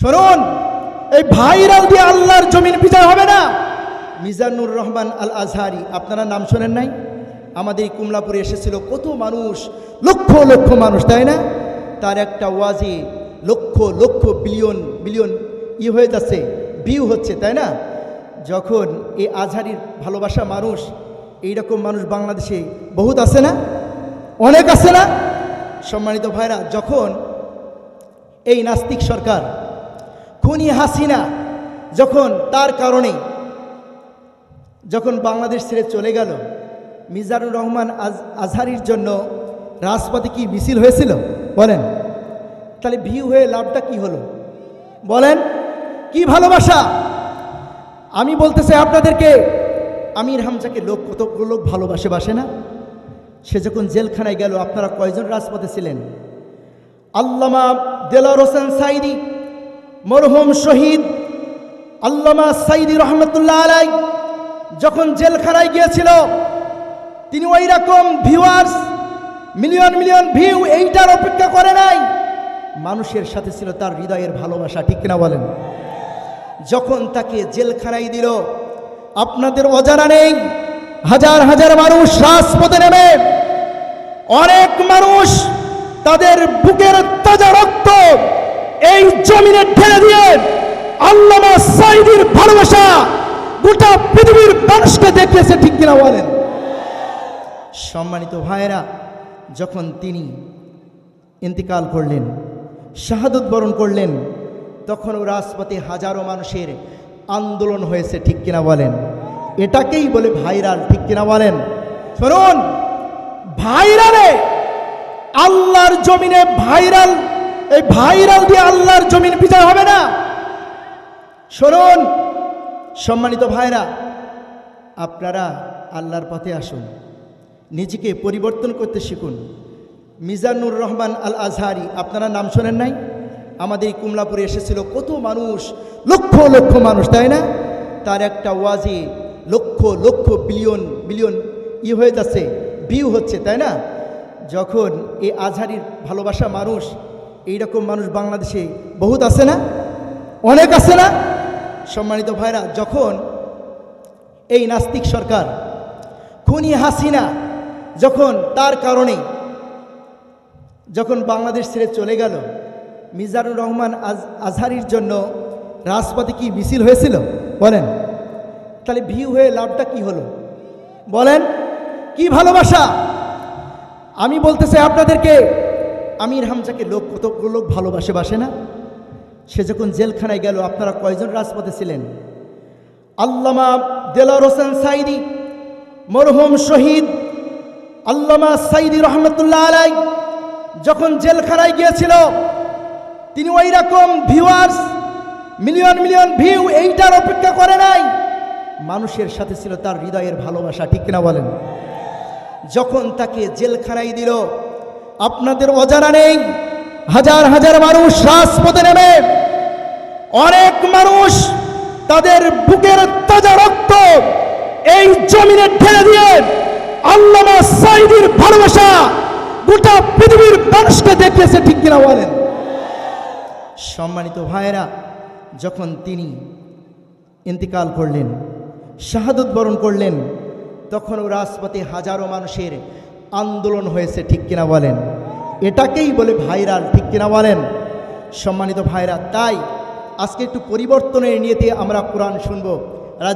শুনুন এই ভাইরাল দিয়ে আল্লাহর জমিন বিচার হবে না। মিজানুর রহমান আল আজহারি আপনারা নাম শোনেন নাই? আমাদের কুমলাপুরে এসেছিল কত মানুষ, লক্ষ লক্ষ মানুষ, তাই না? তার একটা ওয়াজে লক্ষ লক্ষ বিলিয়ন বিলিয়ন ই হয়ে যাচ্ছে ভিউ হচ্ছে, তাই না? যখন এই আজহারির ভালোবাসা মানুষ, এইরকম মানুষ বাংলাদেশে বহুত আছে না? অনেক আছে না? সম্মানিত ভাইরা, যখন এই নাস্তিক সরকার হাসিনা যখন তার কারণে যখন বাংলাদেশ ছেড়ে চলে গেল, মিজানুর রহমান আজ আজহারির জন্য রাজপথে কি মিছিল হয়েছিল? বলেন। তাহলে ভিউ হয়ে লাভটা কি হলো? বলেন, কি ভালোবাসা? আমি বলতে চাই আপনাদেরকে, আমির হামজাকে লোক কত লোক ভালোবাসে বাসে না? সে যখন জেলখানায় গেল, আপনারা কয়জন রাজপথে ছিলেন? আল্লামা দেলার হোসেন সাইদি মরহুম শহীদ আল্লামা সাইদি রহমতুল্লাহ আলাই যখন জেলখানায় গিয়েছিল, তিনি ওই রকম ভিউয়ার্স মিলিয়ন মিলিয়ন ভিউ এইটার অপেক্ষা করে নাই। মানুষের সাথে ছিল তার হৃদয়ের ভালোবাসা, ঠিক কিনা বলেন? যখন তাকে জেলখানায় দিল, আপনাদের অজানা নেই, হাজার হাজার মানুষ রাজপথে নেমে, অনেক মানুষ তাদের বুকের তাজা রক্ত এই জমিনে ঠেলে দিয়ে আল্লামা সাইদির ভালোবাসা গোটা পৃথিবীর মানুষকে দেখিয়েছে, ঠিক কিনা বলেন? সম্মানিত ভাইয়েরা, যখন তিনি ইন্তিকাল করলেন, শাহাদত বরণ করলেন, তখনও রাজপথে হাজারো মানুষের আন্দোলন হয়েছে, ঠিক কিনা বলেন? এটাকেই বলে ভাইরাল, ঠিক কিনা বলেন? শুনুন, ভাইরালে আল্লাহর জমিনে ভাইরাল এই ভাইরাল দিয়ে আল্লাহর জমিন বিজয় হবে না। শুনুন, সম্মানিত ভাইরা, আপনারা আল্লাহর পথে আসুন, নিজেকে পরিবর্তন করতে শিখুন। মিজানুর রহমান আল আজহারি আপনারা নাম শোনেন নাই? আমাদের কুমলাপুরে এসেছিল কত মানুষ, লক্ষ লক্ষ মানুষ, তাই না? তার একটা ওয়াজে লক্ষ লক্ষ বিলিয়ন বিলিয়ন ই হয়ে যাচ্ছে, ভিউ হচ্ছে, তাই না? যখন এই আজহারির ভালোবাসা মানুষ এইরকম মানুষ বাংলাদেশে বহুত আছে না? অনেক আছে না? সম্মানিত ভাইরা, যখন এই নাস্তিক সরকার খুনি হাসিনা যখন তার কারণে যখন বাংলাদেশ ছেড়ে চলে গেল, মিজানুর রহমান আজ আজহারির জন্য রাজপথে কি মিছিল হয়েছিল? বলেন। তাহলে ভিউ হয়ে লাভটা কি হলো? বলেন, কি ভালোবাসা? আমি বলতে চাই আপনাদেরকে আমির হামজাকে লোক কত লোক ভালোবাসে বাসে না? সে যখন জেলখানায় গেল, আপনারা কয়জন রাজপথে ছিলেন? আল্লামা দেলার হোসেন সাইদি মরহুম শহীদ আল্লামা সাইদি রহমতুল্লাহ আলাই যখন জেলখানায় গিয়েছিল, তিনি ওই রকম ভিউয়ার্স মিলিয়ন মিলিয়ন ভিউ এইটার অপেক্ষা করে নাই। মানুষের সাথে ছিল তার হৃদয়ের ভালোবাসা, ঠিক কিনা বলেন? যখন তাকে জেলখানায় দিল আপনাদের অজানা নেই। হাজার হাজার মানুষ রাজপথে নেমে, অনেক মানুষ তাদের বুকের তাজা রক্ত এই জমিনে ঠেলে দিয়ে আল্লামা সাইদির ভালোবাসা গোটা পৃথিবীর মানুষকে দেখিয়েছে, ঠিক কিনা বলেন? সম্মানিত ভাইয়েরা, যখন তিনি ইন্তিকাল করলেন, শাহাদত বরণ করলেন, তখনও রাজপথে হাজারো মানুষের আন্দোলন হয়েছে, ঠিক কিনা বলেন? এটাকেই বলে ভাইরাল, ঠিক কিনা বলেন? সম্মানিত ভাইরা, তাই আজকে একটু পরিবর্তনের নিয়েতে আমরা কোরআন শুনব।